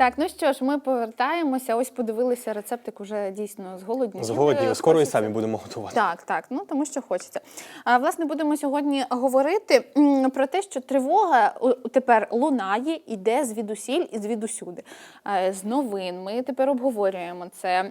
Так, ну що ж, ми повертаємося. Ось подивилися рецептик уже дійсно з голодні. Зголодні, скоро і самі будемо готувати. Так, так, ну тому що хочеться. А власне будемо сьогодні говорити про те, що тривога тепер лунає, іде звідусіль і звідусюди. З новин. Ми тепер обговорюємо це.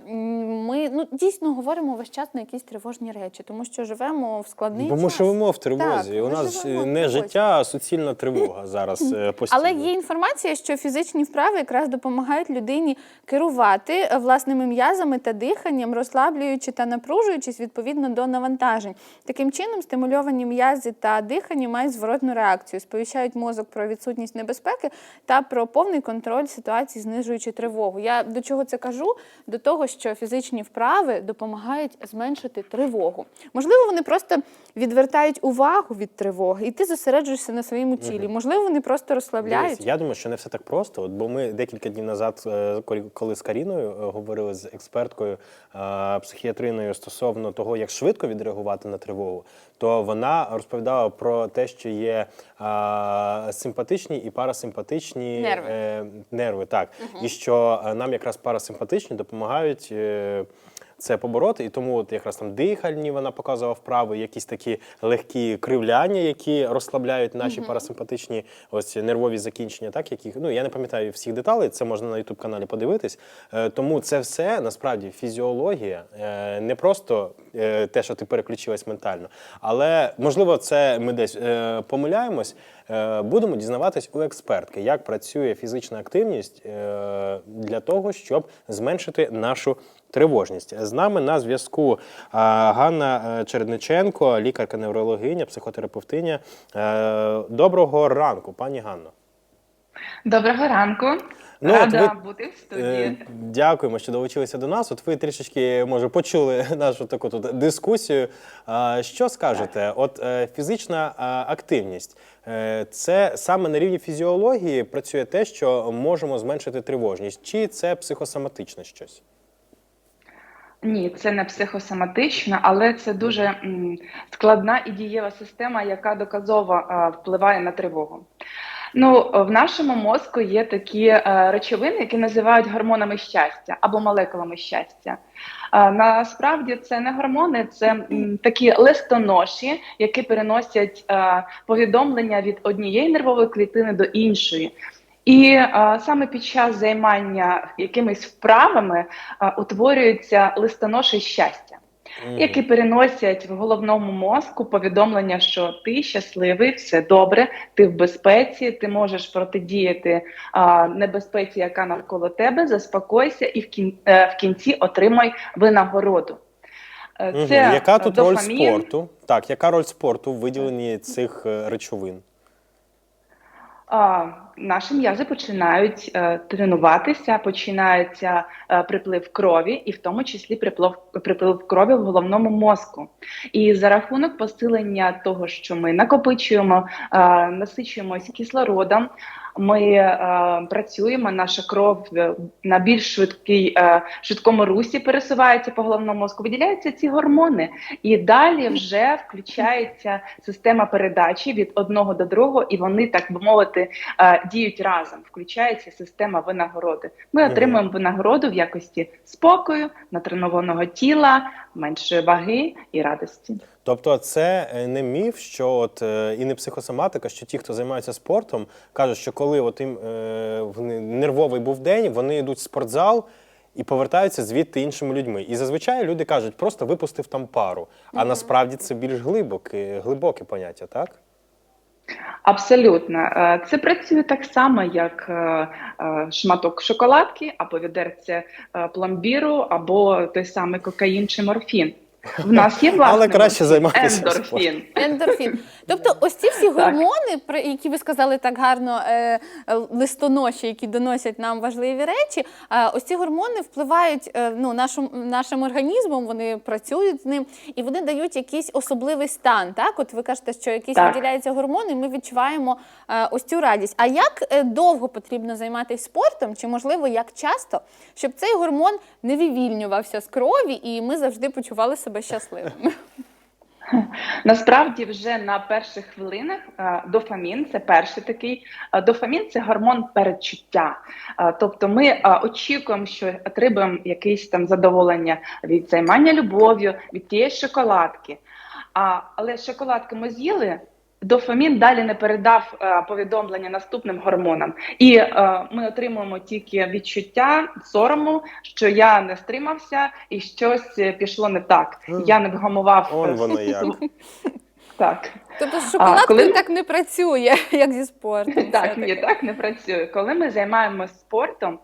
Ми ну дійсно говоримо весь час на якісь тривожні речі, тому що живемо в складний Бо ми час. живемо в тривозі. Так, У нас не життя, а суцільна тривога зараз е, постійно. Але є інформація, що фізичні вправи якраз допомагають людині керувати е, власними м'язами та диханням, розслаблюючи та напружуючись відповідно до навантажень. Таким чином, стимульовані м'язи та дихання мають зворотну реакцію, сповіщають мозок про відсутність небезпеки та про повний контроль ситуації, знижуючи тривогу. Я до чого це кажу? До того, що фізичні вправи допомагають зменшити тривогу. Можливо, вони просто відвертають увагу від тривоги, і ти зосереджуєшся на своєму тілі. Можливо, вони просто розслабляють. Дивись, я думаю, що не все так просто. От, бо ми декілька днів назад, е, коли- з Каріною е, говорили з експерткою е, психіатриною стосовно того, як швидко відреагувати на тривогу, то вона розповідала про те, що є симпатичні і парасимпатичні Нерви. нерви так. І що нам якраз парасимпатичні допомагають. Це побороти, і тому от якраз там дихальні вона показувала вправи, якісь такі легкі кривляння, які розслабляють наші парасимпатичні ось нервові закінчення, так яких ну я не пам'ятаю всіх деталей, це можна на youtube каналі подивитись. Е, тому це все насправді фізіологія, е, не просто те, що ти переключилась ментально, але можливо, це ми десь е, помиляємось. Е, Будемо дізнаватись у експертки, як працює фізична активність е, для того, щоб зменшити нашу тривожність. З нами на зв'язку Ганна е, Чередниченко, лікарка-неврологиня, психотерапевтиня. Е, Доброго ранку, пані Ганно. Доброго ранку. Ну, от Рада ви- бути в Е, студії. Дякуємо, що долучилися до нас. От ви трішечки може почули нашу таку тут дискусію. Що скажете? От е, фізична активність е, це саме на рівні фізіології працює те, що можемо зменшити тривожність, чи це психосоматичне щось? Ні, це не психосоматично, але це дуже складна і дієва система, яка доказово впливає на тривогу. Ну, в нашому мозку є такі е, речовини, які називають гормонами щастя або молекулами щастя. Е, насправді це не гормони, це м, такі листоноші, які переносять е, повідомлення від однієї нервової клітини до іншої. І е, саме під час займання якимись вправами е, утворюються листоноші щастя, які переносять в головному мозку повідомлення, що ти щасливий, все добре, ти в безпеці, ти можеш протидіяти е, небезпеці, яка навколо тебе, заспокойся, і в, кін, е, в кінці отримай винагороду. Е. Це Яка е, тут роль спорту? Так, яка роль спорту в виділенні цих речовин? Наші м'язи починають е, тренуватися, починається е, приплив крові, і в тому числі приплив, приплив крові в головному мозку. І за рахунок посилення того, що ми накопичуємо, насичуємося насичуємось кислородом. Ми е, працюємо, наша кров е, на більш швидкій, е, швидкому русі пересувається по головному мозку, виділяються ці гормони, і далі вже включається система передачі від одного до другого, і вони, так би мовити, е, діють разом. Включається система винагороди. Ми отримуємо винагороду в якості спокою, натренованого тіла, меншої ваги і радості. Тобто, це е, не міф, що от е, і не психосоматика, що ті, хто займаються спортом, кажуть, що коли от їм е, нервовий був день, вони йдуть в спортзал і повертаються звідти іншими людьми. І зазвичай люди кажуть, просто випустив там пару. А насправді це більш глибоке, глибоке поняття, так? Абсолютно, це працює так само, як шматок шоколадки, або відерце е, пломбіру, або той самий кокаїн чи морфін. В нас є власне Але краще займатися ендорфін. Ендорфін. Тобто, ось ці всі гормони, про які ви сказали так гарно, е, е, листоноші, які доносять нам важливі речі. е, ось ці гормони впливають е, ну, нашим, нашим організмом, вони працюють з ним і вони дають якийсь особливий стан. Так, от ви кажете, що якісь Так. виділяються гормони, і ми відчуваємо е, ось цю радість. А як е, довго потрібно займатися спортом, чи можливо як часто, щоб цей гормон не вивільнювався з крові, і ми завжди почували себе щасливими? Насправді, вже на перших хвилинах дофамін це перший такий. Дофамін це гормон передчуття. Тобто, ми очікуємо, що отримаємо якесь там задоволення від займання любов'ю, від тієї шоколадки. А, але шоколадки ми з'їли. Дофамін далі не передав е, повідомлення наступним гормонам, і е, ми отримуємо тільки відчуття сорому, що я не стримався і щось пішло не так. Я не вгамував Он е, воно як. Тобто так. з шоколадкою коли- так не працює, як зі спортом. Так, ні, так не працює. Коли ми займаємося спортом,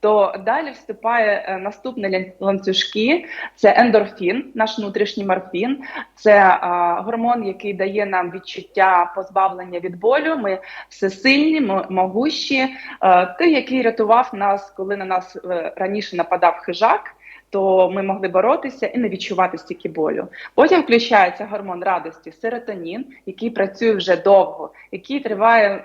то далі вступає е, наступні ланцюжки. Це ендорфін, наш внутрішній морфін. Це а, гормон, який дає нам відчуття позбавлення від болю. Ми всесильні, ми могущі. Е, Той, який рятував нас, коли на нас е, раніше нападав хижак. То ми могли боротися і не відчувати стільки болю. Потім включається гормон радості, серотонін, який працює вже довго, який триває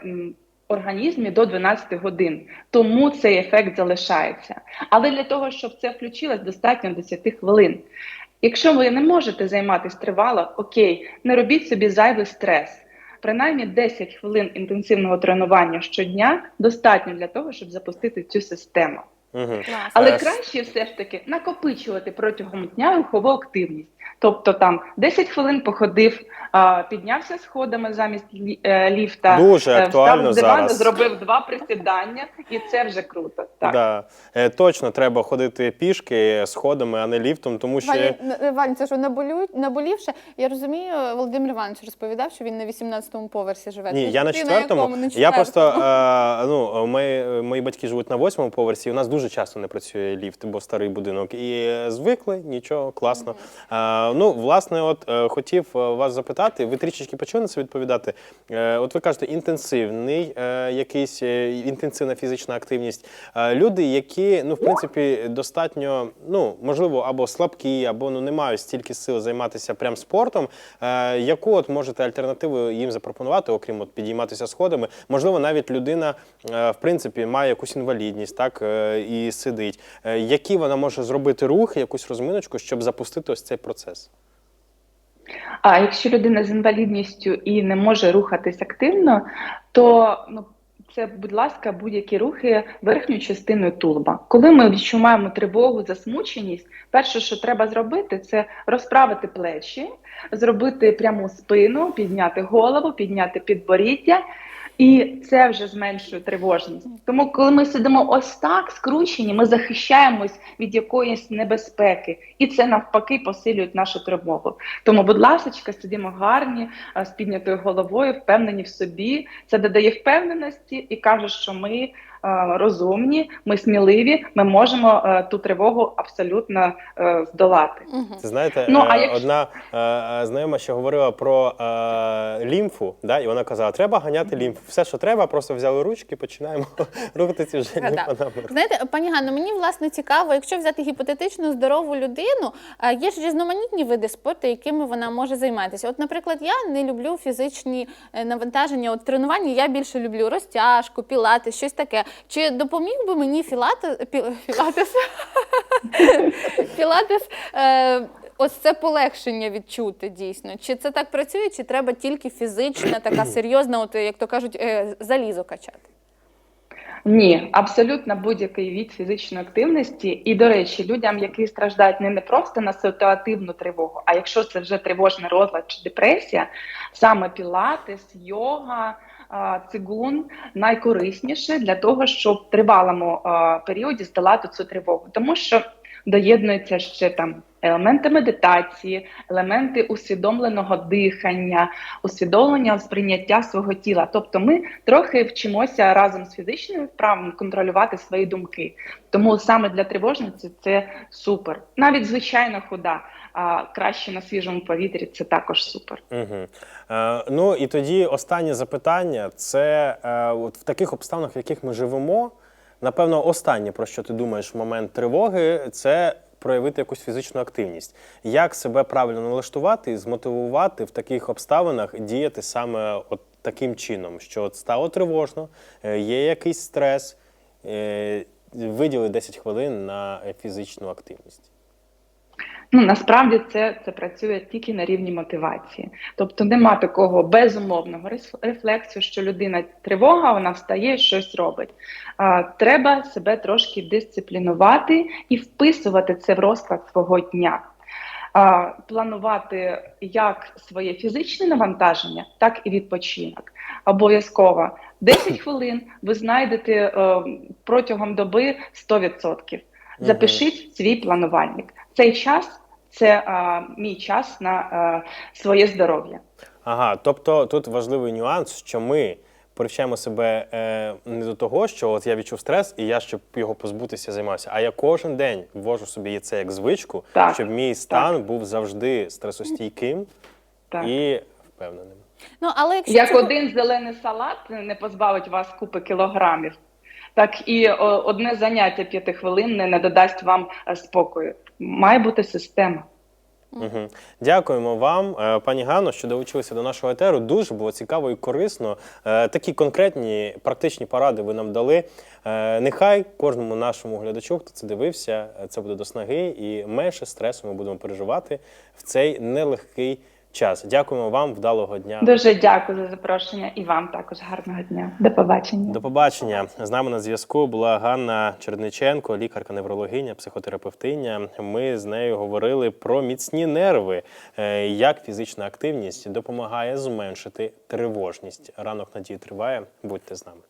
організмі до 12 годин. Тому цей ефект залишається. Але для того, щоб це включилось, достатньо 10 хвилин. Якщо ви не можете займатися тривало, окей, не робіть собі зайвий стрес. Принаймні 10 хвилин інтенсивного тренування щодня достатньо для того, щоб запустити цю систему. Угу. Але Е, краще все ж таки накопичувати протягом дня рухову активність. Тобто там 10 хвилин походив, піднявся сходами замість е, ліфта, Дуже е, актуально встав з дивану, зараз. зробив два присідання, і це вже круто. Так. Да. Е, точно треба ходити пішки сходами, а не ліфтом, тому що Ваня, Н- Вань, це що наболю, наболівше? Я розумію, Володимир Іванович розповідав, що він на 18-му поверсі живе. Ні, Ти- я на ти четвертому. якому? На Я четвертому? просто е, ну мої, мої батьки живуть на восьмому поверсі. і У нас дуже часто не працює ліфт, бо старий будинок. І е, звикли, нічого, класно. Е, ну, власне, от е, хотів е, вас запитати. Ви трішечки почали на це відповідати. От ви кажете, інтенсивний, якийсь інтенсивна фізична активність. Люди, які ну в принципі достатньо, ну можливо, або слабкі, або ну не мають стільки сил займатися прям спортом. Яку от можете альтернативу їм запропонувати, окрім от підійматися сходами? Можливо, навіть людина в принципі має якусь інвалідність, так і сидить. Які вона може зробити рухи, якусь розминочку, щоб запустити ось цей процес? А якщо людина з інвалідністю і не може рухатись активно, то ну. Це, будь ласка, будь-які рухи верхньою частиною тулуба. Коли ми відчуваємо тривогу, засмученість, перше, що треба зробити, це розправити плечі, зробити пряму спину, підняти голову, підняти підборіддя, і це вже зменшує тривожність. Тому, коли ми сидимо ось так, скручені, ми захищаємось від якоїсь небезпеки, і це навпаки посилює нашу тривогу. Тому, будь ласка, сидимо гарні, з піднятою головою, впевнені в собі. Це додає впевненості і каже, що ми розумні, ми сміливі, ми можемо ту тривогу абсолютно здолати. Це знаєте, Ну, а е, якщо- одна е, е, знайома ще говорила про е, лімфу, да, і вона казала, треба ганяти лімфу. Все, що треба, просто взяли ручки, починаємо рухатися вже Та-да. лімфонами. Знаєте, пані Ганно, мені власне цікаво, якщо взяти гіпотетично здорову людину, є ж різноманітні види спорту, якими вона може займатися. От, наприклад, я не люблю фізичні е, навантаження. От тренування я більше люблю розтяжку, пілати, щось таке. Чи допоміг би мені філатес, філатес, філатес е, ось це полегшення відчути дійсно? Чи це так працює, чи треба тільки фізична, така серйозна, от як то кажуть, е, залізо качати? Ні, абсолютно будь-який від фізичної активності. І, до речі, людям, які страждають не, не просто на ситуативну тривогу, а якщо це вже тривожний розлад чи депресія, саме пілатес, йога, цигун найкорисніше для того, щоб в тривалому періоді здолати цю тривогу, тому що доєднуються ще там елементи медитації, елементи усвідомленого дихання, усвідомлення сприйняття свого тіла. Тобто ми трохи вчимося разом з фізичними вправами контролювати свої думки. Тому саме для тривожниці це супер. Навіть звичайна хода, а краще на свіжому повітрі це також супер. Угу. Е, ну і тоді останнє запитання: це е, от в таких обставинах, в яких ми живемо, напевно, останнє, про що ти думаєш в момент тривоги, це проявити якусь фізичну активність. Як себе правильно налаштувати і змотивувати в таких обставинах діяти саме от таким чином, що от стало тривожно, е, є якийсь стрес, е, виділи 10 хвилин на фізичну активність. Ну насправді це, це працює тільки на рівні мотивації. Тобто нема такого безумовного рефлексу, що людина тривога, вона встає, щось робить. А, треба себе трошки дисциплінувати і вписувати це в розклад свого дня. А, планувати як своє фізичне навантаження, так і відпочинок. Обов'язково 10 хвилин ви знайдете е, протягом доби 100%. Запишіть свій планувальник. Цей час це а, мій час на а, своє здоров'я. Ага, тобто тут важливий нюанс, що ми привчаємо себе е, не до того, що от я відчув стрес, і я, щоб його позбутися, займався. А я кожен день ввожу собі це як звичку, Так, щоб мій стан був завжди стресостійким Так. і впевненим. Ну, але якщо Як один зелений салат не позбавить вас купи кілограмів, так і одне заняття п'ятихвилинне не додасть вам е, спокою. Має бути система. Угу. Дякуємо вам, е, пані Ганно, що долучилися до нашого етеру. Дуже було цікаво і корисно. Е, Такі конкретні практичні поради ви нам дали. Е, Нехай кожному нашому глядачу, хто це дивився, е, це буде до снаги, і менше стресу ми будемо переживати в цей нелегкий час. Дякуємо вам, вдалого дня. Дуже дякую за запрошення і вам також гарного дня. До побачення. До побачення. З нами на зв'язку була Ганна Черниченко, лікарка-неврологиня, психотерапевтиня. Ми з нею говорили про міцні нерви, е, як фізична активність допомагає зменшити тривожність. Ранок надії триває. Будьте з нами.